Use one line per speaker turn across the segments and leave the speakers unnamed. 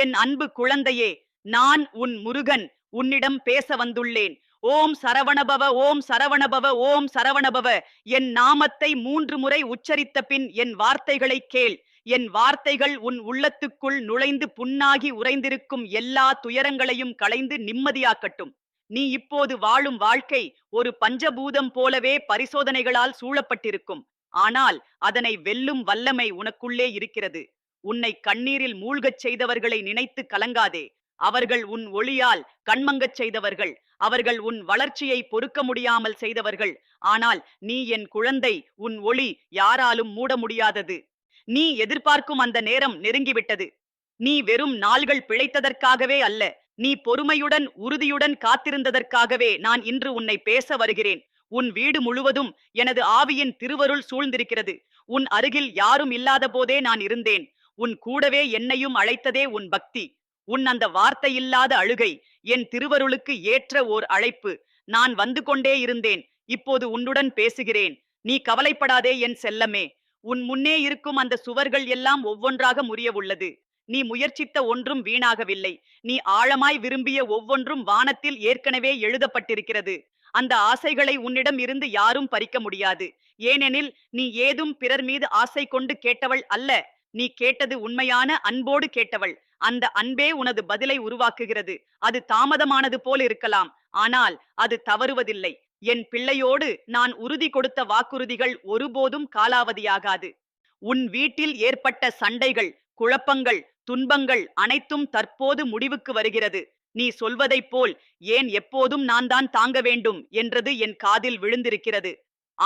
என் அன்பு குழந்தையே நான் உன் முருகன் உன்னிடம் பேச வந்துள்ளேன். ஓம் சரவணபவ ஓம் சரவணபவ ஓம் சரவணபவ என் நாமத்தை மூன்று முறை உச்சரித்த பின் என் வார்த்தைகளை கேள். என் வார்த்தைகள் உன் உள்ளத்துக்குள் நுழைந்து புண்ணாகி உறைந்திருக்கும் எல்லா துயரங்களையும் களைந்து நிம்மதியாக்கட்டும். நீ இப்போது வாழும் வாழ்க்கை ஒரு பஞ்சபூதம் போலவே பரிசோதனைகளால் சூழப்பட்டிருக்கும். ஆனால் அதனை வெல்லும் வல்லமை உனக்குள்ளே இருக்கிறது. உன்னை கண்ணீரில் மூழ்கச் செய்தவர்களை நினைத்து கலங்காதே. அவர்கள் உன் ஒளியால் கண்மங்கச் செய்தவர்கள். அவர்கள் உன் வளர்ச்சியை பொறுக்க முடியாமல் செய்தவர்கள். ஆனால் நீ என் குழந்தை உன் ஒளி யாராலும் மூட முடியாதது. நீ எதிர்பார்க்கும் அந்த நேரம் நெருங்கிவிட்டது. நீ வெறும் நாள்கள் பிழைத்ததற்காகவே அல்ல நீ பொறுமையுடன் உறுதியுடன் காத்திருந்ததற்காகவே நான் இன்று உன்னை பேச வருகிறேன். உன் வீடு முழுவதும் எனது ஆவியின் திருவருள் சூழ்ந்திருக்கிறது. உன் அருகில் யாரும் இல்லாத போதே நான் இருந்தேன். உன் கூடவே என்னையும் அழைத்ததே உன் பக்தி. உன் அந்த வார்த்தையில்லாத அழுகை என் திருவருளுக்கு ஏற்ற ஓர் அழைப்பு. நான் வந்து கொண்டே இருந்தேன். இப்போது உன்னுடன் பேசுகிறேன். நீ கவலைப்படாதே என் செல்லமே. உன் முன்னே இருக்கும் அந்த சுவர்கள் எல்லாம் ஒவ்வொன்றாக முறியவுள்ளது. நீ முயற்சித்த ஒன்றும் வீணாகவில்லை. நீ ஆழமாய் விரும்பிய ஒவ்வொன்றும் வானத்தில் ஏற்கனவே எழுதப்பட்டிருக்கிறது. அந்த ஆசைகளை உன்னிடம் இருந்து யாரும் பறிக்க முடியாது. ஏனெனில் நீ ஏதும் பிறர் மீது ஆசை கொண்டு கேட்டவள் அல்ல. நீ கேட்டது உண்மையான அன்போடு கேட்டவள். அந்த அன்பே உனது பதிலை உருவாக்குகிறது. அது தாமதமானது போல் இருக்கலாம். ஆனால் அது தவறுவதில்லை. என் பிள்ளையோடு நான் உறுதி கொடுத்த வாக்குறுதிகள் ஒருபோதும் காலாவதியாகாது. உன் வீட்டில் ஏற்பட்ட சண்டைகள் குழப்பங்கள் துன்பங்கள் அனைத்தும் தற்போது முடிவுக்கு வருகிறது. நீ சொல்வதைப் போல் ஏன் எப்போதும் நான் தான் தாங்க வேண்டும் என்றது என் காதில் விழுந்திருக்கிறது.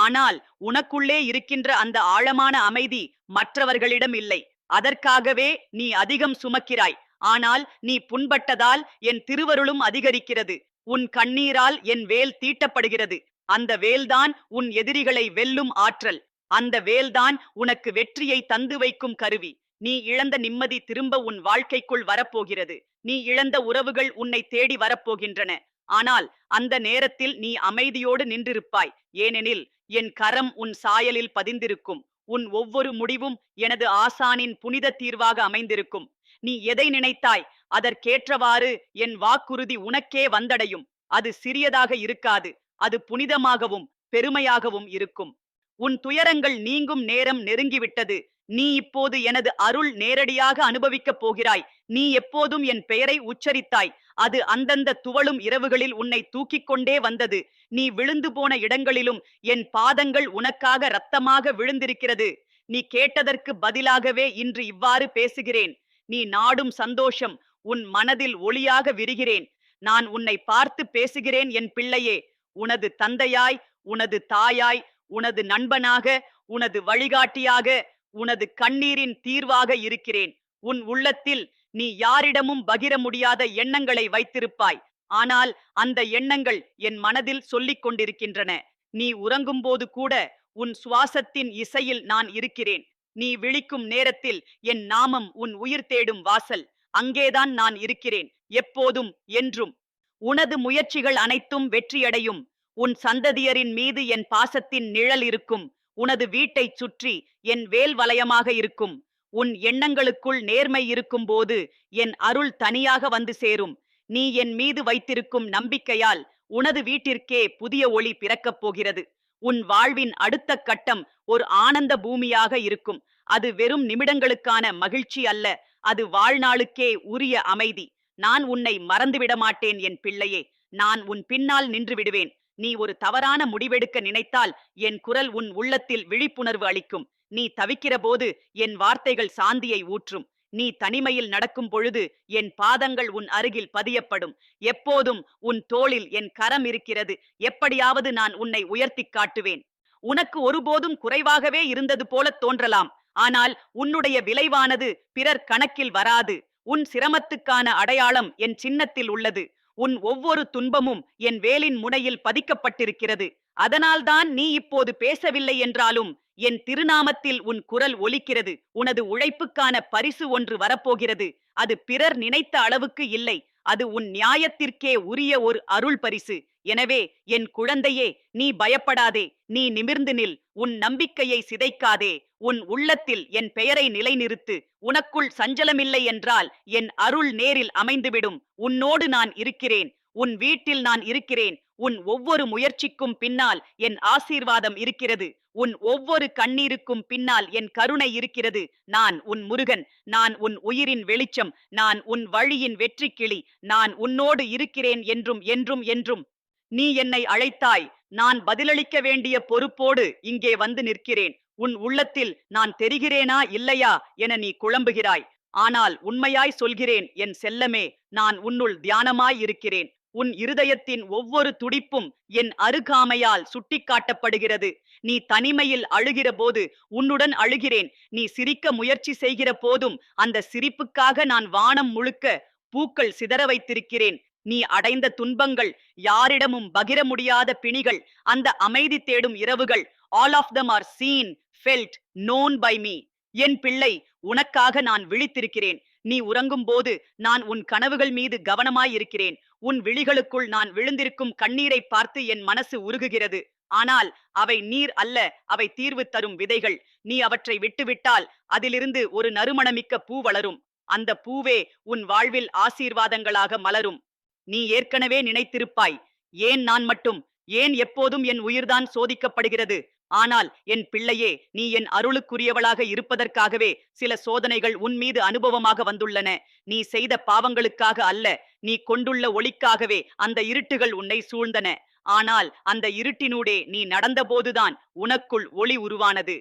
ஆனால் உனக்குள்ளே இருக்கின்ற அந்த ஆழமான அமைதி மற்றவர்களிடம் இல்லை. அதற்காகவே நீ அதிகம் சுமக்கிறாய். ஆனால் நீ புண்பட்டதால் என் திருவருளும் அதிகரிக்கிறது. உன் கண்ணீரால் என் வேல் தீட்டப்படுகிறது. அந்த வேல்தான் உன் எதிரிகளை வெல்லும் ஆற்றல். அந்த வேல்தான் உனக்கு வெற்றியை தந்து வைக்கும் கருவி. நீ இழந்த நிம்மதி திரும்ப உன் வாழ்க்கைக்குள் வரப்போகிறது. நீ இழந்த உறவுகள் உன்னை தேடி வரப்போகின்றன. ஆனால் அந்த நேரத்தில் நீ அமைதியோடு நின்றிருப்பாய். ஏனெனில் என் கரம் உன் சாயலில் பதிந்திருக்கும். உன் ஒவ்வொரு முடிவும் எனது ஆசானின் புனித தீர்வாக அமைந்திருக்கும். நீ எதை நினைத்தாய்? அதற்கேற்றவாறு என் வாக்குறுதி உனக்கே வந்தடையும். அது சிறியதாக இருக்காது. அது புனிதமாகவும் பெருமையாகவும் இருக்கும். உன் துயரங்கள் நீங்கும் நேரம் நெருங்கிவிட்டது. நீ இப்போது எனது அருள் நேரடியாக அனுபவிக்கப் போகிறாய். நீ எப்போதும் என் பெயரை உச்சரித்தாய். அது அந்தந்த துவளும் இரவுகளில் உன்னை தூக்கிக் கொண்டே வந்தது. நீ விழுந்து போன இடங்களிலும் என் பாதங்கள் உனக்காக ரத்தமாக விழுந்திருக்கிறது. நீ கேட்டதற்கு பதிலாகவே இன்று இவ்வாறு பேசுகிறேன். நீ நாடும் சந்தோஷம் உன் மனதில் ஒளியாக விரிகிறேன். நான் உன்னை பார்த்து பேசுகிறேன் என் பிள்ளையே. உனது தந்தையாய் உனது தாயாய் உனது நண்பனாக உனது வழிகாட்டியாக உனது கண்ணீரின் தீர்வாக இருக்கிறேன். உன் உள்ளத்தில் நீ யாரிடமும் பகிர முடியாத எண்ணங்களை வைத்திருப்பாய். ஆனால் அந்த எண்ணங்கள் என் மனதில் சொல்லிக் கொண்டிருக்கின்றன. நீ உறங்கும்போது கூட உன் சுவாசத்தின் இசையில் நான் இருக்கிறேன். நீ விழிக்கும் நேரத்தில் என் நாமம் உன் உயிர் தேடும் வாசல். அங்கேதான் நான் இருக்கிறேன். எப்போதும் என்றும். உனது முயற்சிகள் அனைத்தும் வெற்றியடையும். உன் சந்ததியரின் மீது என் பாசத்தின் நிழல் இருக்கும். உனது வீட்டைச் சுற்றி என் வேல் வலயமாக இருக்கும். உன் எண்ணங்களுக்குள் நேர்மை இருக்கும்போது என் அருள் தனியாக வந்து சேரும். நீ என் மீது வைத்திருக்கும் நம்பிக்கையால் உனது வீட்டிற்கே புதிய ஒளி பிறக்கப் போகிறது. உன் வாழ்வின் அடுத்த கட்டம் ஒரு ஆனந்த பூமியாக இருக்கும். அது வெறும் நிமிடங்களுக்கான மகிழ்ச்சி அல்ல அது வாழ்நாளுக்கே உரிய அமைதி. நான் உன்னை மறந்துவிட மாட்டேன் என் பிள்ளையே. நான் உன் பின்னால் நின்று விடுவேன். நீ ஒரு தவறான முடிவெடுக்க நினைத்தால் என் குரல் உன் உள்ளத்தில் விழிப்புணர்வு அளிக்கும். நீ தவிக்கிற போது என் வார்த்தைகள் சாந்தியை ஊற்றும். நீ தனிமையில் நடக்கும் பொழுது என் பாதங்கள் உன் அருகில் பதியப்படும். எப்போதும் உன் தோளில் என் கரம் இருக்கிறது. எப்படியாவது நான் உன்னை உயர்த்தி காட்டுவேன். உனக்கு ஒருபோதும் குறைவாகவே இருந்தது போல தோன்றலாம். ஆனால் உன்னுடைய விளைவானது பிறர் கணக்கில் வராது. உன் சிரமத்துக்கான அடையாளம் என் சின்னத்தில் உள்ளது. உன் ஒவ்வொரு துன்பமும் என் வேலின் முனையில் பதிக்கப்பட்டிருக்கிறது. அதனால்தான் நீ இப்போது பேசவில்லை என்றாலும் என் திருநாமத்தில் உன் குரல் ஒலிக்கிறது. உனது உழைப்புக்கான பரிசு ஒன்று வரப்போகிறது. அது பிறர் நினைத்த அளவுக்கு இல்லை. அது உன் நியாயத்திற்கே உரிய ஒரு அருள் பரிசு. எனவே என் குழந்தையே நீ பயப்படாதே. நீ நிமிர்ந்து நில். உன் நம்பிக்கையை சிதைக்காதே. உன் உள்ளத்தில் என் பெயரை நிலைநிறுத்து. உனக்குள் சஞ்சலமில்லை என்றால் என் அருள் நேரில் அமைந்துவிடும். உன்னோடு நான் இருக்கிறேன். உன் வீட்டில் நான் இருக்கிறேன். உன் ஒவ்வொரு முயற்சிக்கும் பின்னால் என் ஆசீர்வாதம் இருக்கிறது. உன் ஒவ்வொரு கண்ணீருக்கும் பின்னால் என் கருணை இருக்கிறது. நான் உன் முருகன். நான் உன் உயிரின் வெளிச்சம். நான் உன் வழியின் வெற்றி கிளி நான் உன்னோடு இருக்கிறேன் என்றும் என்றும் என்றும். நீ என்னை அழைத்தாய். நான் பதிலளிக்க வேண்டிய பொறுப்போடு இங்கே வந்து நிற்கிறேன். உன் உள்ளத்தில் நான் தெரிகிறேனா இல்லையா என நீ குழம்புகிறாய். ஆனால் உண்மையாய் சொல்கிறேன் என் செல்லமே நான் உன்னுள் தியானமாய் இருக்கிறேன். உன் இருதயத்தின் ஒவ்வொரு துடிப்பும் என் அருகாமையால் சுட்டிக்காட்டப்படுகிறது. நீ தனிமையில் அழுகிற போது உன்னுடன் அழுகிறேன். நீ சிரிக்க முயற்சி செய்கிற போதும் அந்த சிரிப்புக்காக நான் வானம் முழுக்க பூக்கள் சிதற வைத்திருக்கிறேன். நீ அடைந்த துன்பங்கள் யாரிடமும் பகிர முடியாத பிணிகள். அந்த அமைதி தேடும் இரவுகள். All of them are seen felt known by me என் பிள்ளை உனக்காக நான் விழித்திருக்கிறேன். நீ உறங்கும் போது நான் உன் கனவுகள் மீது கவனமாயிருக்கிறேன் உன் விழிகளுக்குள் நான் விழுந்திருக்கும் கண்ணீரை பார்த்து என் மனசு உருகுகிறது. ஆனால் அவை நீர் அல்ல அவை தீர்வு தரும் விதைகள். நீ அவற்றை விட்டுவிட்டால் அதிலிருந்து ஒரு நறுமணமிக்க பூ வளரும். அந்த பூவே உன் வாழ்வில் ஆசீர்வாதங்களாக மலரும். நீ ஏற்கனவே நினைத்திருப்பாய். ஏன் நான் மட்டும்? ஏன் எப்போதும் என் உயிர்தான் சோதிக்கப்படுகிறது? ஆனால் என் பிள்ளையே நீ என் அருளுக்குரியவளாக இருப்பதற்காகவே சில சோதனைகள் உன் மீது அனுபவமாக வந்துள்ளன. நீ செய்த பாவங்களுக்காக அல்ல நீ கொண்டுள்ள ஒளிக்காகவே அந்த இருட்டுகள் உன்னை சூழ்ந்தன. ஆனால் அந்த இருட்டினூடே நீ நடந்தபோதுதான் உனக்குள் ஒளி உருவானது.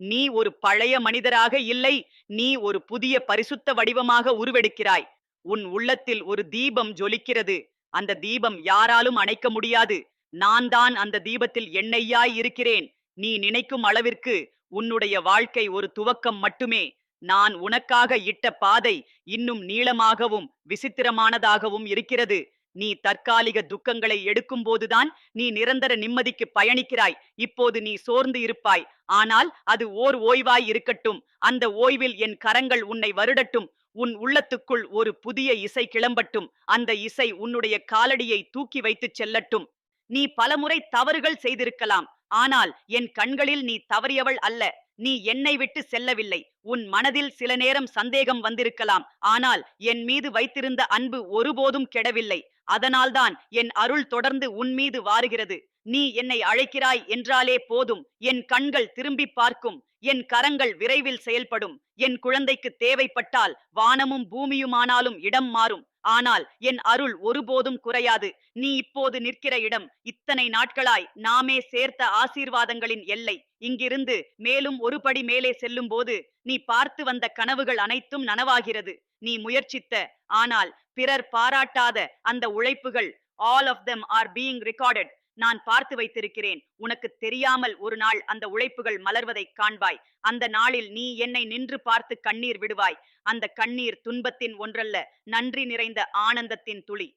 நீ ஒரு பழைய மனிதராக இல்லை நீ ஒரு புதிய பரிசுத்த வடிவமாக உருவெடுக்கிறாய். உன் உள்ளத்தில் ஒரு தீபம் ஜொலிக்கிறது. அந்த தீபம் யாராலும் அணைக்க முடியாது. நான் தான் அந்த தீபத்தில் எண்ணெய்யாய் இருக்கிறேன். நீ நினைக்கும் அளவிற்கு உன்னுடைய வாழ்க்கை ஒரு துவக்கம் மட்டுமே. நான் உனக்காக இட்ட பாதை இன்னும் நீளமாகவும் விசித்திரமானதாகவும் இருக்கிறது. நீ தற்காலிக துக்கங்களை எடுக்கும்போதுதான் நீ நிரந்தர நிம்மதிக்கு பயணிக்கிறாய். இப்போது நீ சோர்ந்து இருப்பாய். ஆனால் அது ஓர் ஓய்வாய் இருக்கட்டும். அந்த ஓய்வில் என் கரங்கள் உன்னை வருடட்டும். உன் உள்ளத்துக்குள் ஒரு புதிய இசை கிளம்பட்டும். அந்த இசை உன்னுடைய காலடியை தூக்கி வைத்துச் செல்லட்டும். நீ பலமுறை தவறுகள் செய்திருக்கலாம். ஆனால் என் கண்களில் நீ தவறியவள் அல்ல. நீ என்னை விட்டு செல்லவில்லை. உன் மனதில் சில நேரம் சந்தேகம் வந்திருக்கலாம். ஆனால் என் மீது வைத்திருந்த அன்பு ஒருபோதும் கெடவில்லை. அதனால்தான் என் அருள் தொடர்ந்து உன் மீது வாருகிறது. நீ என்னை அழைக்கிறாய் என்றாலே போதும். என் கண்கள் திரும்பி பார்க்கும். என் கரங்கள் விரைவில் செயல்படும். என் குழந்தைக்கு தேவைப்பட்டால் வானமும் பூமியுமானாலும் இடம் மாறும். ஆனால் என் அருள் ஒருபோதும் குறையாது. நீ இப்போது நிற்கிற இடம் இத்தனை நாட்களாய் நாமே சேர்த்த ஆசீர்வாதங்களின் எல்லை. இங்கிருந்து மேலும் ஒரு படி மேலே செல்லும் போது நீ பார்த்து வந்த கனவுகள் அனைத்தும் நனவாகிறது. நீ முயற்சித்த ஆனால் பிறர் பாராட்டாத அந்த உழைப்புகள் all of them are being recorded நான் பார்த்து வைத்திருக்கிறேன். உனக்கு தெரியாமல் ஒரு நாள் அந்த உழைப்புகள் மலர்வதை காண்பாய். அந்த நாளில் நீ என்னை நின்று பார்த்து கண்ணீர் விடுவாய். அந்த கண்ணீர் துன்பத்தின் ஒன்றல்ல நன்றி நிறைந்த ஆனந்தத்தின் துளி.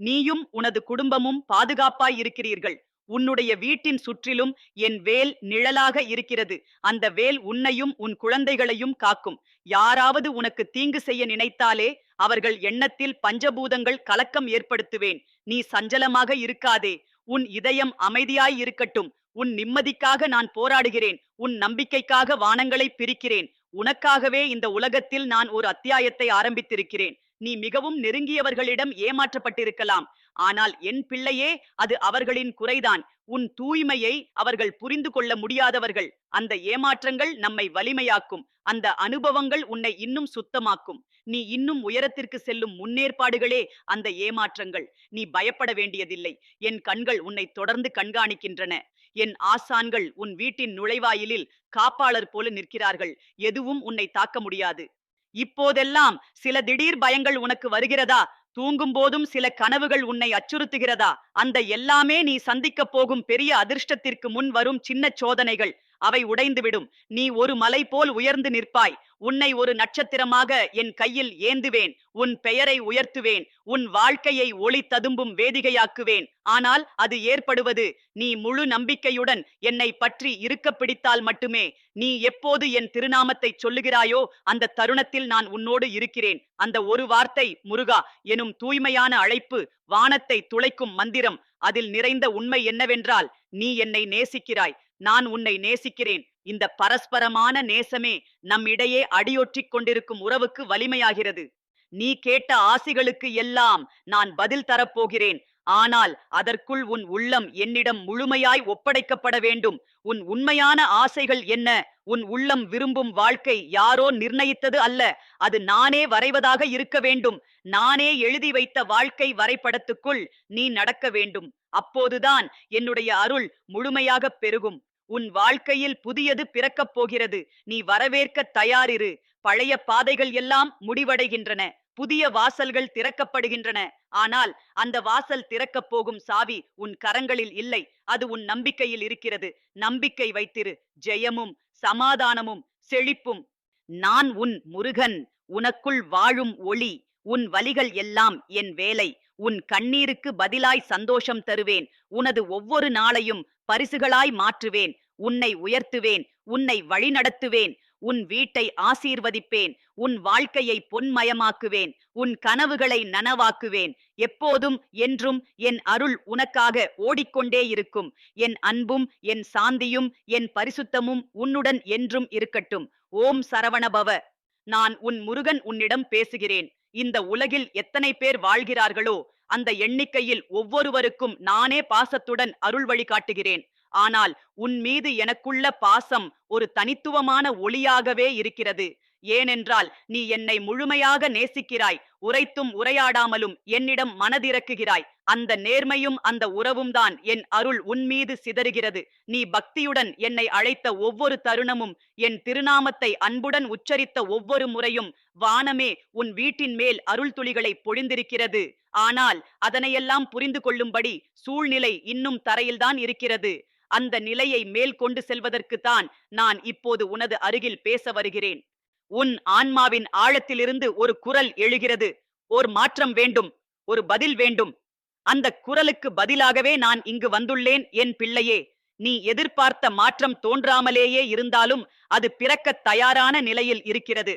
நீயும் உனது குடும்பமும் பாதுகாப்பாய் இருக்கிறீர்கள். உன்னுடைய வீட்டின் சுற்றிலும் என் வேல் நிழலாக இருக்கிறது. அந்த வேல் உன்னையும் உன் குழந்தைகளையும் காக்கும். யாராவது உனக்கு தீங்கு செய்ய நினைத்தாலே அவர்கள் எண்ணத்தில் பஞ்சபூதங்கள் கலக்கம் ஏற்படுத்துவேன். நீ சஞ்சலமாக இருக்காதே. உன் இதயம் அமைதியாய் இருக்கட்டும் உன் நிம்மதிக்காக நான் போராடுகிறேன். உன் நம்பிக்கைக்காக வானங்களை பிரிக்கிறேன். உனக்காகவே இந்த உலகத்தில் நான் ஒரு அத்தியாயத்தை ஆரம்பித்திருக்கிறேன். நீ மிகவும் நெருங்கியவர்களிடம் ஏமாற்றப்பட்டிருக்கலாம். ஆனால் என் பிள்ளையே அது அவர்களின் குறைதான். உன் தூய்மையை அவர்கள் புரிந்து கொள்ள முடியாதவர்கள். அந்த ஏமாற்றங்கள் நம்மை வலிமையாக்கும். அந்த அனுபவங்கள் உன்னை இன்னும் சுத்தமாக்கும். நீ இன்னும் உயரத்திற்கு செல்லும் முன்னேற்பாடுகளே அந்த ஏமாற்றங்கள். நீ பயப்பட வேண்டியதில்லை. என் கண்கள் உன்னை தொடர்ந்து கண்காணிக்கின்றன. என் ஆசான்கள் உன் வீட்டின் நுழைவாயிலில் காப்பாளர் போல நிற்கிறார்கள். எதுவும் உன்னை தாக்க முடியாது. இப்போதெல்லாம் சில திடீர் பயங்கள் உனக்கு வருகிறதா? தூங்கும் போதும் சில கனவுகள் உன்னை அச்சுறுத்துகிறதா? அந்த எல்லாமே நீ சந்திக்க போகும் பெரிய அதிர்ஷ்டத்திற்கு முன் வரும் சின்ன சோதனைகள். அவை உடைந்துவிடும். நீ ஒரு மலை போல் உயர்ந்து நிற்பாய். உன்னை ஒரு நட்சத்திரமாக என் கையில் ஏந்துவேன். உன் பெயரை உயர்த்துவேன். உன் வாழ்க்கையை ஒளி ததும்பும் வேதிகையாக்குவேன். ஆனால் அது ஏற்படுவது நீ முழு நம்பிக்கையுடன் என்னை பற்றி இருக்க பிடித்தால் மட்டுமே. நீ எப்போது என் திருநாமத்தை சொல்லுகிறாயோ அந்த தருணத்தில் நான் உன்னோடு இருக்கிறேன். அந்த ஒரு வார்த்தை முருகா எனும் தூய்மையான அழைப்பு வானத்தை துளைக்கும் மந்திரம் அதில் நிறைந்த உண்மை என்னவென்றால் நீ என்னை நேசிக்கிறாய். நான் உன்னை நேசிக்கிறேன். இந்த பரஸ்பரமான நேசமே நம்மிடையே அடியொற்றிக் கொண்டிருக்கும் உறவுக்கு வலிமையாகிறது. நீ கேட்ட ஆசிகளுக்கு எல்லாம் நான் பதில் தரப்போகிறேன். ஆனால் அதற்குள் உன் உள்ளம் என்னிடம் முழுமையாய் ஒப்படைக்கப்பட வேண்டும். உன் உண்மையான ஆசைகள் என்ன? உன் உள்ளம் விரும்பும் வாழ்க்கை யாரோ நிர்ணயித்தது அல்ல. அது நானே வரைவதாக இருக்க வேண்டும். நானே எழுதி வைத்த வாழ்க்கை வரைபடத்துக்குள் நீ நடக்க வேண்டும். அப்போதுதான் என்னுடைய அருள் முழுமையாக பெருகும். உன் வாழ்க்கையில் புதியது பிறக்கப் போகிறது. நீ வரவேற்க தயாரிரு. பழைய பாதைகள் எல்லாம் முடிவடைகின்றன. புதிய வாசல்கள் திறக்கப்படுகின்றன. ஆனால் அந்த வாசல் திறக்கப் போகும் சாவி உன் கரங்களில் இல்லை. அது உன் நம்பிக்கையில் இருக்கிறது. நம்பிக்கை வைத்திரு. ஜெயமும் சமாதானமும் செழிப்பும். நான் உன் முருகன். உனக்குள் வாழும் ஒளி. உன் வலிகள் எல்லாம் என் வேலை. உன் கண்ணீருக்கு பதிலாய் சந்தோஷம் தருவேன். உனது ஒவ்வொரு நாளையும் பரிசுகளாய் மாற்றுவேன். உன்னை உயர்த்துவேன். உன்னை வழிநடத்துவேன். உன் வீட்டை ஆசீர்வதிப்பேன். உன் வாழ்க்கையை பொன்மயமாக்குவேன். உன் கனவுகளை நனவாக்குவேன். எப்போதும் என்றும் என் அருள் உனக்காக ஓடிக்கொண்டே இருக்கும். என் அன்பும் என் சாந்தியும் என் பரிசுத்தமும் உன்னுடன் என்றும் இருக்கட்டும். ஓம் சரவணபவ. நான் உன் முருகன் உன்னிடம் பேசுகிறேன். இந்த உலகில் எத்தனை பேர் வாழ்கிறார்களோ அந்த எண்ணிக்கையில் ஒவ்வொருவருக்கும் நானே பாசத்துடன் அருள் வழிகாட்டுகிறேன் ஆனால் உன் மீது எனக்குள்ள பாசம் ஒரு தனித்துவமான ஒளியாகவே இருக்கிறது. ஏனென்றால் நீ என்னை முழுமையாக நேசிக்கிறாய். உரைத்தும் உரையாடாமலும் என்னிடம் மனதிறக்குகிறாய். அந்த நேர்மையும் அந்த உறவும் தான் என் அருள் உன்மீது சிதறுகிறது. நீ பக்தியுடன் என்னை அழைத்த ஒவ்வொரு தருணமும் என் திருநாமத்தை அன்புடன் உச்சரித்த ஒவ்வொரு முறையும் வானமே உன் வீட்டின் மேல் அருள் துளிகளை பொழிந்திருக்கிறது. ஆனால் அதனையெல்லாம் புரிந்து கொள்ளும்படி சூழ்நிலை இன்னும் தரையில்தான் இருக்கிறது. அந்த நிலையை மேல் கொண்டு செல்வதற்குத்தான் நான் இப்போது உனது அருகில் பேச வருகிறேன். உன் ஆன்மாவின் ஆழத்திலிருந்து ஒரு குரல் எழுகிறது. ஒரு மாற்றம் வேண்டும். ஒரு பதில் வேண்டும். அந்த குரலுக்கு பதிலாகவே நான் இங்கு வந்துள்ளேன் என் பிள்ளையே. நீ எதிர்பார்த்த மாற்றம் தோன்றாமலேயே இருந்தாலும் அது பிறக்க தயாரான நிலையில் இருக்கிறது.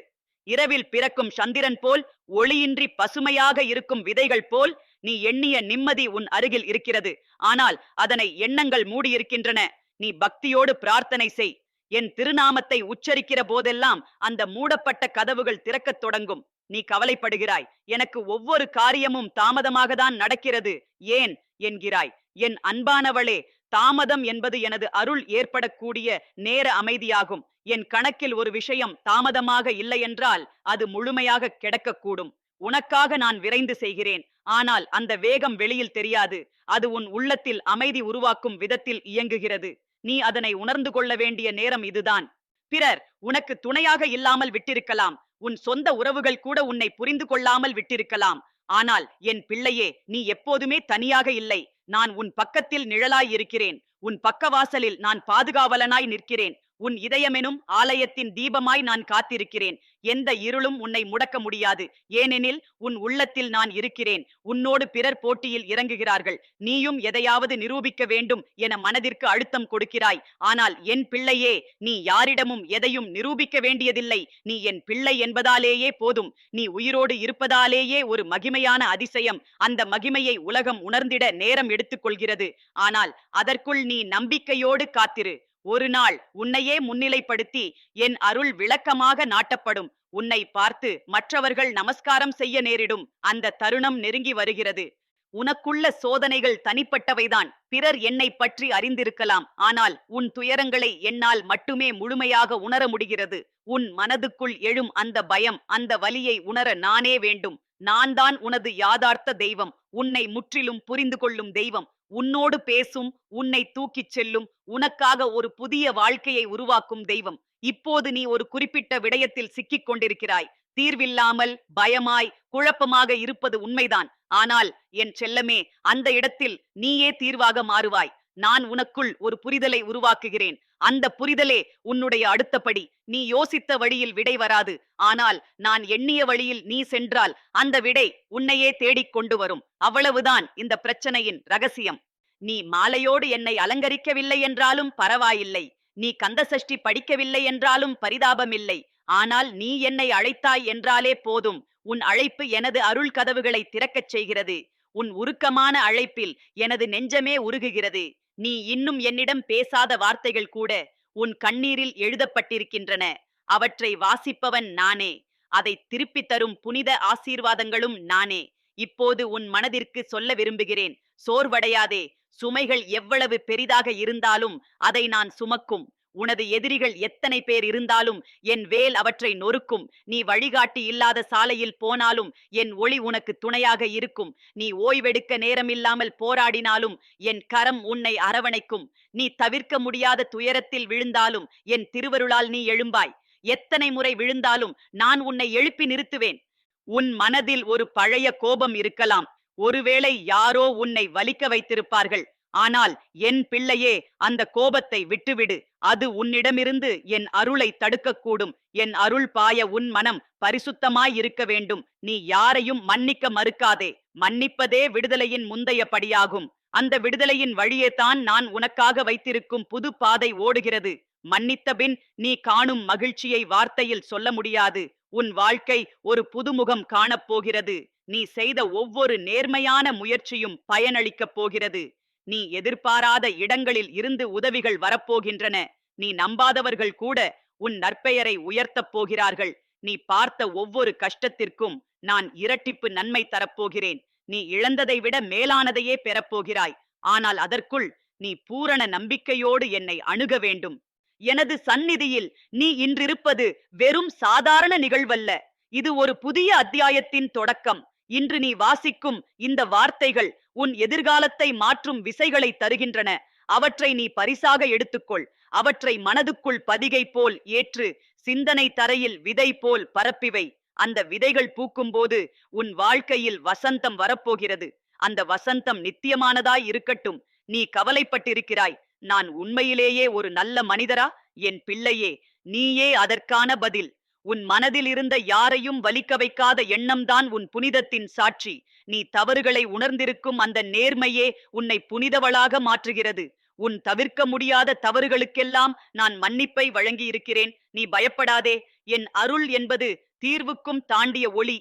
இரவில் பிறக்கும் சந்திரன் போல் ஒளியின்றி பசுமையாக இருக்கும் விதைகள் போல் நீ எண்ணிய நிம்மதி உன் அருகில் இருக்கிறது. ஆனால் அதனை எண்ணங்கள் மூடியிருக்கின்றன. நீ பக்தியோடு பிரார்த்தனை செய். என் திருநாமத்தை உச்சரிக்கிற போதெல்லாம் அந்த மூடப்பட்ட கதவுகள் திறக்கத் தொடங்கும். நீ கவலைப்படுகிறாய். எனக்கு ஒவ்வொரு காரியமும் தாமதமாக தான் நடக்கிறது. ஏன்? என்கிறாய். என் அன்பானவளே தாமதம் என்பது எனது அருள் ஏற்படக்கூடிய நேர அமைதியாகும். என் கணக்கில் ஒரு விஷயம் தாமதமாக இல்லையென்றால் அது முழுமையாக கிடக்கக்கூடும். உனக்காக நான் விரைந்து செய்கிறேன். ஆனால் அந்த வேகம் வெளியில் தெரியாது. அது உன் உள்ளத்தில் அமைதி உருவாக்கும் விதத்தில் இயங்குகிறது. நீ அதனை உணர்ந்து கொள்ள வேண்டிய நேரம் இதுதான். பிறர் உனக்கு துணையாக இல்லாமல் விட்டிருக்கலாம். உன் சொந்த உறவுகள் கூட உன்னை புரிந்து கொள்ளாமல் விட்டிருக்கலாம். ஆனால் என் பிள்ளையே நீ எப்போதுமே தனியாக இல்லை. நான் உன் பக்கத்தில் நிழலாய் இருக்கிறேன். உன் பக்கவாசலில் நான் பாதுகாவலனாய் நிற்கிறேன். உன் இதயமெனும் ஆலயத்தின் தீபமாய் நான் காத்திருக்கிறேன். எந்த இருளும் உன்னை முடக்க முடியாது. ஏனெனில் உன் உள்ளத்தில் நான் இருக்கிறேன். உன்னோடு பிறர் போட்டியில் இறங்குகிறார்கள். நீயும் எதையாவது நிரூபிக்க வேண்டும் என மனதிற்கு அழுத்தம் கொடுக்கிறாய். ஆனால் என் பிள்ளையே நீ யாரிடமும் எதையும் நிரூபிக்க வேண்டியதில்லை. நீ என் பிள்ளை என்பதாலேயே போதும். நீ உயிரோடு இருப்பதாலேயே ஒரு மகிமையான அதிசயம். அந்த மகிமையை உலகம் உணர்ந்திட நேரம் எடுத்துக்கொள்கிறது. ஆனால் அதற்குள் நீ நம்பிக்கையோடு காத்திரு. ஒரு நாள் உன்னையே முன்னிலைப்படுத்தி என் அருள் விளக்கமாக நாட்டப்படும். உன்னை பார்த்து மற்றவர்கள் நமஸ்காரம் செய்ய நேரிடும். அந்த தருணம் நெருங்கி வருகிறது. உனக்குள்ள சோதனைகள் தனிப்பட்டவைதான். பிறர் என்னை பற்றி அறிந்திருக்கலாம். ஆனால் உன் துயரங்களை என்னால் மட்டுமே முழுமையாக உணர முடிகிறது. உன் மனதுக்குள் எழும் அந்த பயம் அந்த வலியை உணர நானே வேண்டும். நான் தான் உனது யாதார்த்த தெய்வம். உன்னை முற்றிலும் புரிந்து கொள்ளும் தெய்வம். உன்னோடு பேசும் உன்னை தூக்கிச் செல்லும் உனக்காக ஒரு புதிய வாழ்க்கையை உருவாக்கும் தெய்வம். இப்போது நீ ஒரு குறிப்பிட்ட விடயத்தில் சிக்கிக் கொண்டிருக்கிறாய். தீர்வில்லாமல் பயமாய் குழப்பமாக இருப்பது உண்மைதான். ஆனால் என் செல்லமே அந்த இடத்தில் நீயே தீர்வாக மாறுவாய். நான் உனக்குள் ஒரு புரிதலை உருவாக்குகிறேன். அந்த புரிதலே உன்னுடைய அடுத்தபடி. நீ யோசித்த வழியில் விடை வராது. ஆனால் நான் எண்ணிய வழியில் நீ சென்றால் அந்த விடை உன்னையே தேடிக் கொண்டு வரும். அவ்வளவுதான் இந்த பிரச்சனையின் ரகசியம். நீ மாலையோடு என்னை அலங்கரிக்கவில்லை என்றாலும் பரவாயில்லை. நீ கந்தசஷ்டி படிக்கவில்லை என்றாலும் பரிதாபமில்லை. ஆனால் நீ என்னை அழைத்தாய் என்றாலே போதும். உன் அழைப்பு எனது அருள் கதவுகளை திறக்கச் செய்கிறது. உன் உருக்கமான அழைப்பில் எனது நெஞ்சமே உருகுகிறது. நீ இன்னும் என்னிடம் பேசாத வார்த்தைகள் கூட உன் கண்ணீரில் எழுதப்பட்டிருக்கின்றன. அவற்றை வாசிப்பவன் நானே. அதை திருப்பித் தரும் புனித ஆசீர்வாதங்களும் நானே. இப்போது உன் மனதிற்கு சொல்ல விரும்புகிறேன். சோர்வடையாதே. சுமைகள் எவ்வளவு பெரிதாக இருந்தாலும் அதை நான் சுமக்கும். உனது எதிரிகள் எத்தனை பேர் இருந்தாலும் என் வேல் அவற்றை நொறுக்கும். நீ வழிகாட்டி இல்லாத சாலையில் போனாலும் என் ஒளி உனக்கு துணையாக இருக்கும். நீ ஓய்வெடுக்க நேரமில்லாமல் போராடினாலும் என் கரம் உன்னை அரவணைக்கும். நீ தவிர்க்க முடியாத துயரத்தில் விழுந்தாலும் என் திருவருளால் நீ எழும்பாய். எத்தனை முறை விழுந்தாலும் நான் உன்னை எழுப்பி நிறுத்துவேன். உன் மனதில் ஒரு பழைய கோபம் இருக்கலாம். ஒருவேளை யாரோ உன்னை வலிக்க வைத்திருப்பார்கள். ஆனால் என் பிள்ளையே அந்த கோபத்தை விட்டுவிடு. அது உன்னிடமிருந்து என் அருளை தடுக்கக்கூடும். என் அருள் பாய உன் மனம் பரிசுத்தமாயிருக்க வேண்டும். நீ யாரையும் மன்னிக்க மறுக்காதே. மன்னிப்பதே விடுதலையின் முந்தைய படியாகும். அந்த விடுதலையின் வழியே தான் நான் உனக்காக வைத்திருக்கும் புது பாதை ஓடுகிறது. மன்னித்தபின் நீ காணும் மகிழ்ச்சியை வார்த்தையில் சொல்ல முடியாது. உன் வாழ்க்கை ஒரு புதுமுகம் காணப்போகிறது. நீ செய்த ஒவ்வொரு நேர்மையான முயற்சியும் பயனளிக்கப் போகிறது. நீ எதிர்பாராத இடங்களில் இருந்து உதவிகள் வரப்போகின்றன. நீ நம்பாதவர்கள் கூட உன் நற்பெயரை உயர்த்தப் போகிறார்கள். நீ பார்த்த ஒவ்வொரு கஷ்டத்திற்கும் நான் இரட்டிப்பு நன்மை தரப்போகிறேன். நீ இழந்ததை விட மேலானதையே பெறப்போகிறாய். ஆனால் அதற்குள் நீ பூரண நம்பிக்கையோடு என்னை அணுக வேண்டும். எனது சந்நிதியில் நீ இன்றிருப்பது வெறும் சாதாரண நிகழ்வல்ல. இது ஒரு புதிய அத்தியாயத்தின் தொடக்கம். இன்று நீ வாசிக்கும் இந்த வார்த்தைகள் உன் எதிர்காலத்தை மாற்றும் விசைகளை தருகின்றன. அவற்றை நீ பரிசாக எடுத்துக்கொள். அவற்றை மனதுக்குள் பதிகை போல் ஏற்று சிந்தனை தரையில் விதை போல் பரப்பிவை. அந்த விதைகள் பூக்கும்போது உன் வாழ்க்கையில் வசந்தம் வரப்போகிறது. அந்த வசந்தம் நித்தியமானதாய் இருக்கட்டும். நீ கவலைப்பட்டிருக்கிறாய். நான் உண்மையிலேயே ஒரு நல்ல மனிதரா? என் பிள்ளையே நீயே அதற்கான பதில். உன் மனதில் இருந்த யாரையும் வலிக்க வைக்காத எண்ணம்தான் உன் புனிதத்தின் சாட்சி. நீ தவறுகளை உணர்ந்திருக்கும் அந்த நேர்மையே உன்னை புனிதவளாக மாற்றுகிறது. உன் தவிர்க்க முடியாத தவறுகளுக்கெல்லாம் நான் மன்னிப்பை வழங்கியிருக்கிறேன். நீ பயப்படாதே. என் அருள் என்பது தீர்வுக்கும் தாண்டிய ஒளி.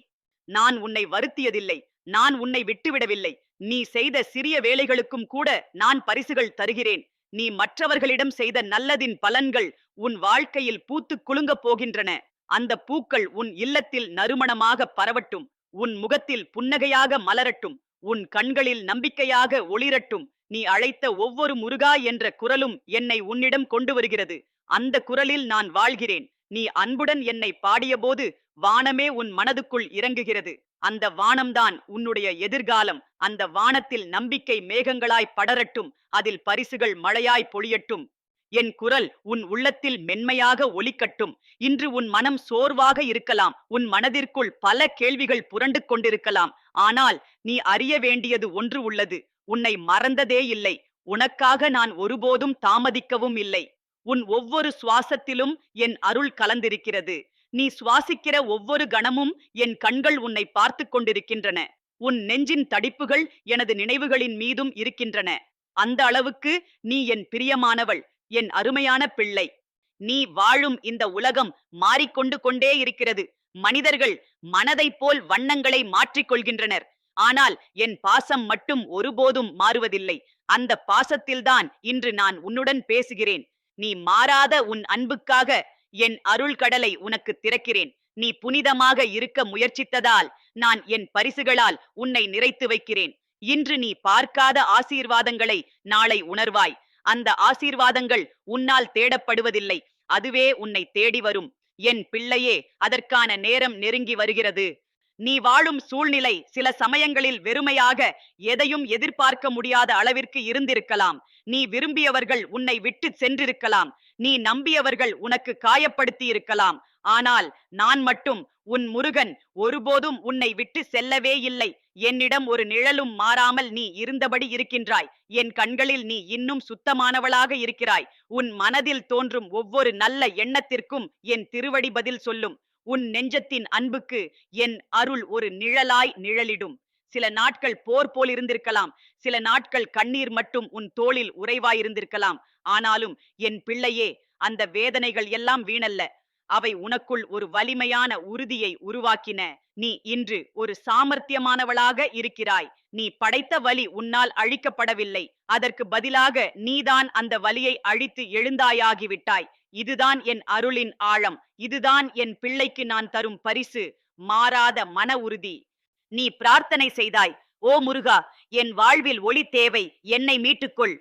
நான் உன்னை வருத்தியதில்லை. நான் உன்னை விட்டுவிடவில்லை. நீ செய்த சிறிய வேலைகளுக்கும் கூட நான் பரிசுகள் தருகிறேன். நீ மற்றவர்களிடம் செய்த நல்லதின் பலன்கள் உன் வாழ்க்கையில் பூத்து குலுங்கப் போகின்றன. அந்த பூக்கள் உன் இல்லத்தில் நறுமணமாக பரவட்டும். உன் முகத்தில் புன்னகையாக மலரட்டும். உன் கண்களில் நம்பிக்கையாக ஒளிரட்டும். நீ அழைத்த ஒவ்வொரு முருகா என்ற குரலும் என்னை உன்னிடம் கொண்டு வருகிறது. அந்த குரலில் நான் வாழ்கிறேன். நீ அன்புடன் என்னை பாடியபோது வானமே உன் மனதுக்குள் இறங்குகிறது. அந்த வானம்தான் உன்னுடைய எதிர்காலம். அந்த வானத்தில் நம்பிக்கை மேகங்களாய் படரட்டும். அதில் பரிசுகள் மழையாய் பொழியட்டும். என் குரல் உன் உள்ளத்தில் மென்மையாக ஒலிக்கட்டும். இன்று உன் மனம் சோர்வாக இருக்கலாம். உன் மனதிற்குள் பல கேள்விகள் புரண்டு கொண்டிருக்கலாம். ஆனால் நீ அறிய வேண்டியது ஒன்று உள்ளது. உன்னை மறந்ததே இல்லை. உனக்காக நான் ஒருபோதும் தாமதிக்கவும் இல்லை. உன் ஒவ்வொரு சுவாசத்திலும் என் அருள் கலந்திருக்கிறது. நீ சுவாசிக்கிற ஒவ்வொரு கணமும் என் கண்கள் உன்னை பார்த்து கொண்டிருக்கின்றன. உன் நெஞ்சின் தடிப்புகள் எனது நினைவுகளின் மீதும் இருக்கின்றன. அந்த அளவுக்கு நீ என் பிரியமானவள். என் அருமையான பிள்ளை நீ வாழும் இந்த உலகம் மாறிக்கொண்டு கொண்டே இருக்கிறது. மனிதர்கள் மனதைப் போல் வண்ணங்களை மாற்றிக் கொள்கின்றனர் ஆனால் என் பாசம் மட்டும் ஒருபோதும் மாறுவதில்லை. அந்த பாசத்தில்தான் இன்று நான் உன்னுடன் பேசுகிறேன். நீ மாறாத உன் அன்புக்காக என் அருள் கடலை உனக்கு திறக்கிறேன். நீ புனிதமாக இருக்க முயற்சித்ததால் நான் என் பரிசுகளால் உன்னை நிறைத்து வைக்கிறேன். இன்று நீ பார்க்காத ஆசீர்வாதங்களை நாளை உணர்வாய். அந்த ஆசீர்வாதங்கள் உன்னால் தேடப்படுவதில்லை. அதுவே உன்னை தேடி வரும். என் பிள்ளையே அதற்கான நேரம் நெருங்கி வருகிறது. நீ வாழும் சூழ்நிலை சில சமயங்களில் வெறுமையாக எதையும் எதிர்பார்க்க முடியாத அளவிற்கு இருந்திருக்கலாம். நீ விரும்பியவர்கள் உன்னை விட்டு சென்றிருக்கலாம். நீ நம்பியவர்கள் உனக்கு காயப்படுத்தி இருக்கலாம் ஆனால் நான் மட்டும் உன் முருகன் ஒருபோதும் உன்னை விட்டு செல்லவே இல்லை. என்னிடம் ஒரு நிழலும் மாறாமல் நீ இருந்தபடி இருக்கின்றாய். என் கண்களில் நீ இன்னும் சுத்தமானவளாக இருக்கிறாய். உன் மனதில் தோன்றும் ஒவ்வொரு நல்ல எண்ணத்திற்கும் என் திருவடி பதில் சொல்லும். உன் நெஞ்சத்தின் அன்புக்கு என் அருள் ஒரு நிழலாய் நிழலிடும். சில நாட்கள் போர் போல் இருந்திருக்கலாம். சில நாட்கள் கண்ணீர் மட்டும் உன் தோளில் உறைவாயிருந்திருக்கலாம். ஆனாலும் என் பிள்ளையே அந்த வேதனைகள் எல்லாம் வீணல்ல. அவை உனக்குள் ஒரு வலிமையான உறுதியை உருவாக்கின. நீ இன்று ஒரு சாமர்த்தியமானவளாக இருக்கிறாய். நீ படைத்த வலி உன்னால் அழிக்கப்படவில்லை. அதற்கு பதிலாக நீதான் அந்த வலியை அழித்து எழுந்தாயாகிவிட்டாய். இதுதான் என் அருளின் ஆழம். இதுதான் என் பிள்ளைக்கு நான் தரும் பரிசு. மாறாத மன உறுதி. நீ பிரார்த்தனை செய்தாய். ஓ முருகா என் வாழ்வில் ஒளி தேவை என்னை மீட்டுக்கொள்.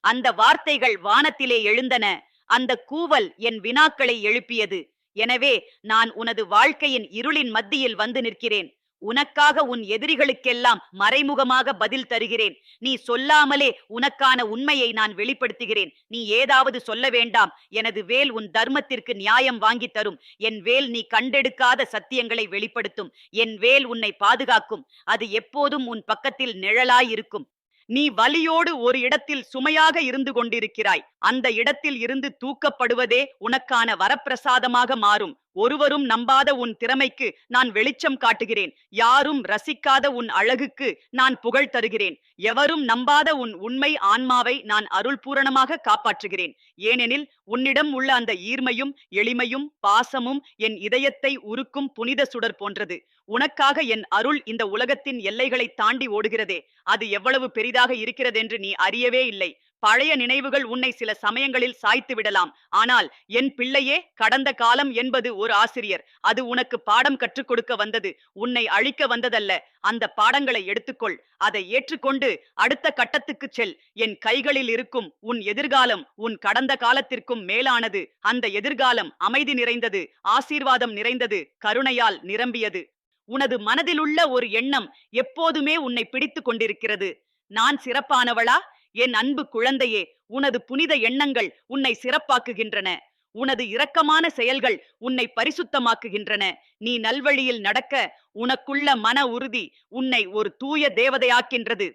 அந்த வார்த்தைகள் வானத்திலே எழுந்தன. அந்த கூவல் என் வினாக்களை எழுப்பியது. எனவே நான் உனது வாழ்க்கையின் இருளின் மத்தியில் வந்து நிற்கிறேன். உனக்காக உன் எதிரிகளுக்கெல்லாம் மறைமுகமாக பதில் தருகிறேன். நீ சொல்லாமலே உனக்கான உண்மையை நான் வெளிப்படுத்துகிறேன். நீ ஏதாவது சொல்ல வேண்டாம். எனது வேல் உன் தர்மத்திற்கு நியாயம் வாங்கி தரும். என் வேல் நீ கண்டெடுக்காத சத்தியங்களை வெளிப்படுத்தும். என் வேல் உன்னை பாதுகாக்கும். அது எப்போதும் உன் பக்கத்தில் நிழலாயிருக்கும். நீ வலியோடு ஒரு இடத்தில் சுமையாக இருந்து கொண்டிருக்கிறாய். அந்த இடத்தில் இருந்து தூக்கப்படுவதே உனக்கான வரப்பிரசாதமாக மாறும். ஒருவரும் நம்பாத உன் திறமைக்கு நான் வெளிச்சம் காட்டுகிறேன். யாரும் ரசிக்காத உன் அழகுக்கு நான் புகழ் தருகிறேன். எவரும் நம்பாத உன் உண்மை ஆன்மாவை நான் அருள் பூரணமாக காப்பாற்றுகிறேன். ஏனெனில் உன்னிடம் உள்ள அந்த ஈர்மையும் எளிமையும் பாசமும் என் இதயத்தை உருக்கும் புனித சுடர் போன்றது. உனக்காக என் அருள் இந்த உலகத்தின் எல்லைகளை தாண்டி ஓடுகிறதே. அது எவ்வளவு பெரிதாக இருக்கிறதென்று நீ அறியவே இல்லை. பழைய நினைவுகள் உன்னை சில சமயங்களில் சாய்த்து விடலாம். ஆனால் என் பிள்ளையே கடந்த காலம் என்பது ஒரு ஆசிரியர். அது உனக்கு பாடம் கற்றுக் கொடுக்க வந்தது. உன்னை அழிக்க வந்ததல்ல. அந்த பாடங்களை எடுத்துக்கொள். அதை ஏற்றுக்கொண்டு அடுத்த கட்டத்துக்கு செல். என் கைகளில் இருக்கும் உன் எதிர்காலம் உன் கடந்த காலத்திற்கும் மேலானது. அந்த எதிர்காலம் அமைதி நிறைந்தது ஆசீர்வாதம் நிறைந்தது கருணையால் நிரம்பியது. உனது மனதிலுள்ள ஒரு எண்ணம் எப்போதுமே உன்னை பிடித்து கொண்டிருக்கிறது. நான் சிறப்பானவளா? என் அன்பு குழந்தையே உனது புனித எண்ணங்கள் உன்னை சிறப்பாக்குகின்றன. உனது இரக்கமான செயல்கள் உன்னை பரிசுத்தமாக்குகின்றன. நீ நல்வழியில் நடக்க உனக்குள்ள மன உறுதி உன்னை ஒரு தூய தேவதையாக்கின்றது.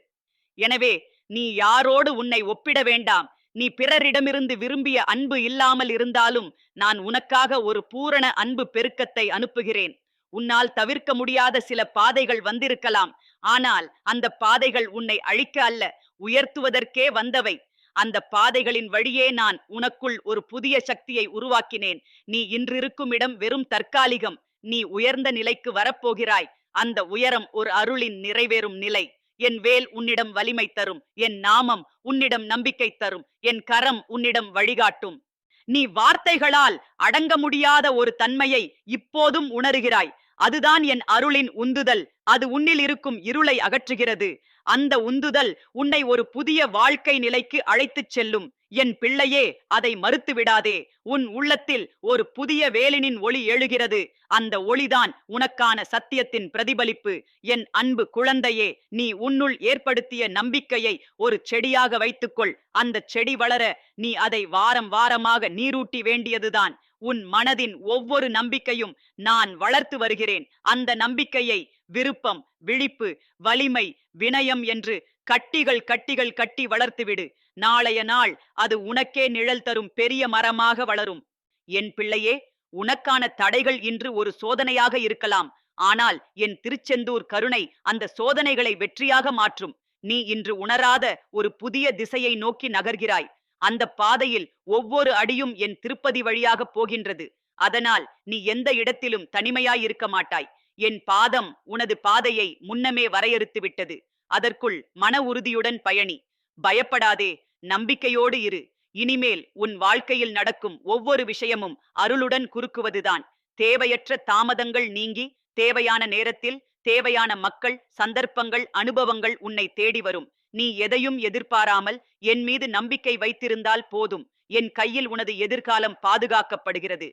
எனவே நீ யாரோடு உன்னை ஒப்பிட வேண்டாம். நீ பிறரிடமிருந்து விரும்பிய அன்பு இல்லாமல் இருந்தாலும் நான் உனக்காக ஒரு பூரண அன்பு பெருக்கத்தை அனுப்புகிறேன். உன்னால் தவிர்க்க முடியாத சில பாதைகள் வந்திருக்கலாம். ஆனால் அந்த பாதைகள் உன்னை அழிக்க அல்ல. உயர்த்துவதற்கே வந்தவை. அந்த பாதைகளின் வழியே நான் உனக்குள் ஒரு புதிய சக்தியை உருவாக்கினேன். நீ இன்றிருக்கும் இடம் வெறும் தற்காலிகம். நீ உயர்ந்த நிலைக்கு வரப்போகிறாய். அந்த உயரம் ஒரு அருளின் நிறைவேறும் நிலை. என் வேல் உன்னிடம் வலிமை தரும். என் நாமம் உன்னிடம் நம்பிக்கை தரும். என் கரம் உன்னிடம் வழிகாட்டும். நீ வார்த்தைகளால் அடங்க முடியாத ஒரு தன்மையை இப்போதும் உணர்கிறாய். அதுதான் என் அருளின் உந்துதல். அது உன்னில் இருக்கும் இருளை அகற்றுகிறது. அந்த உந்துதல் உன்னை ஒரு புதிய வாழ்க்கை நிலைக்கு அழைத்துச் செல்லும். என் பிள்ளையே அதை மறுத்து விடாதே உன் உள்ளத்தில் ஒரு புதிய வேலினின் ஒளி எழுகிறது. அந்த ஒளிதான் உனக்கான சத்தியத்தின் பிரதிபலிப்பு. என் அன்பு குழந்தையே நீ உன்னுள் ஏற்படுத்திய நம்பிக்கையை ஒரு செடியாக வைத்துக்கொள். அந்த செடி வளர நீ அதை வாரம் வாரமாக நீரூட்டி வேண்டியதுதான். உன் மனதின் ஒவ்வொரு நம்பிக்கையும் நான் வளர்த்து வருகிறேன். அந்த நம்பிக்கையை விருப்பம் விழிப்பு வலிமை வினயம் என்று கட்டிகள் கட்டிகள் கட்டி வளர்த்துவிடு நாளைய நாள் அது உனக்கே நிழல் தரும் பெரிய மரமாக வளரும். என் பிள்ளையே உனக்கான தடைகள் இன்று ஒரு சோதனையாக இருக்கலாம். ஆனால் என் திருச்செந்தூர் கருணை அந்த சோதனைகளை வெற்றியாக மாற்றும். நீ இன்று உணராத ஒரு புதிய திசையை நோக்கி நகர்கிறாய். அந்த பாதையில் ஒவ்வொரு அடியும் என் திருப்பதி வழியாக போகின்றது. அதனால் நீ எந்த இடத்திலும் தனிமையாய் இருக்க மாட்டாய். என் பாதம் உனது பாதையை முன்னமே வரையறுத்து விட்டது அதற்குள் மன உறுதியுடன் பயணி பயப்படாதே நம்பிக்கையோடு இரு. இனிமேல் உன் வாழ்க்கையில் நடக்கும் ஒவ்வொரு விஷயமும் அருளுடன் குறுக்குவதுதான். தேவையற்ற தாமதங்கள் நீங்கி தேவையான நேரத்தில் தேவையான மக்கள் சந்தர்ப்பங்கள் அனுபவங்கள் உன்னை தேடி வரும். நீ எதையும் எதிர்பாராமல் என் மீது நம்பிக்கை வைத்திருந்தால் போதும். என் கையில் உனது எதிர்காலம் பாதுகாக்கப்படுகிறது.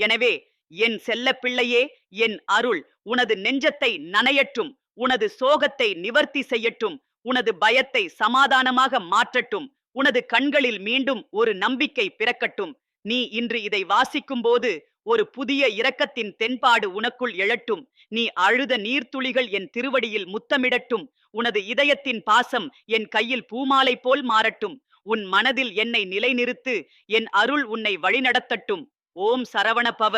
எனவே என் செல்ல பிள்ளையே என் அருள் உனது நெஞ்சத்தை நனையட்டும் உனது சோகத்தை நிவர்த்தி செய்யட்டும் உனது பயத்தை சமாதானமாக மாற்றட்டும் உனது கண்களில் மீண்டும் ஒரு நம்பிக்கை பிறக்கட்டும். நீ இன்று இதை வாசிக்கும் போது ஒரு புதிய இரக்கத்தின் தென்பாடு உனக்குள் எழட்டும். நீ அழுத நீர்த்துளிகள் என் திருவடியில் முத்தமிடட்டும். உனது இதயத்தின் பாசம் என் கையில் பூமாலை போல் மாறட்டும். உன் மனதில் என்னை நிலைநிறுத்து என் அருள் உன்னை வழிநடத்தட்டும். ஓம் சரவண பவ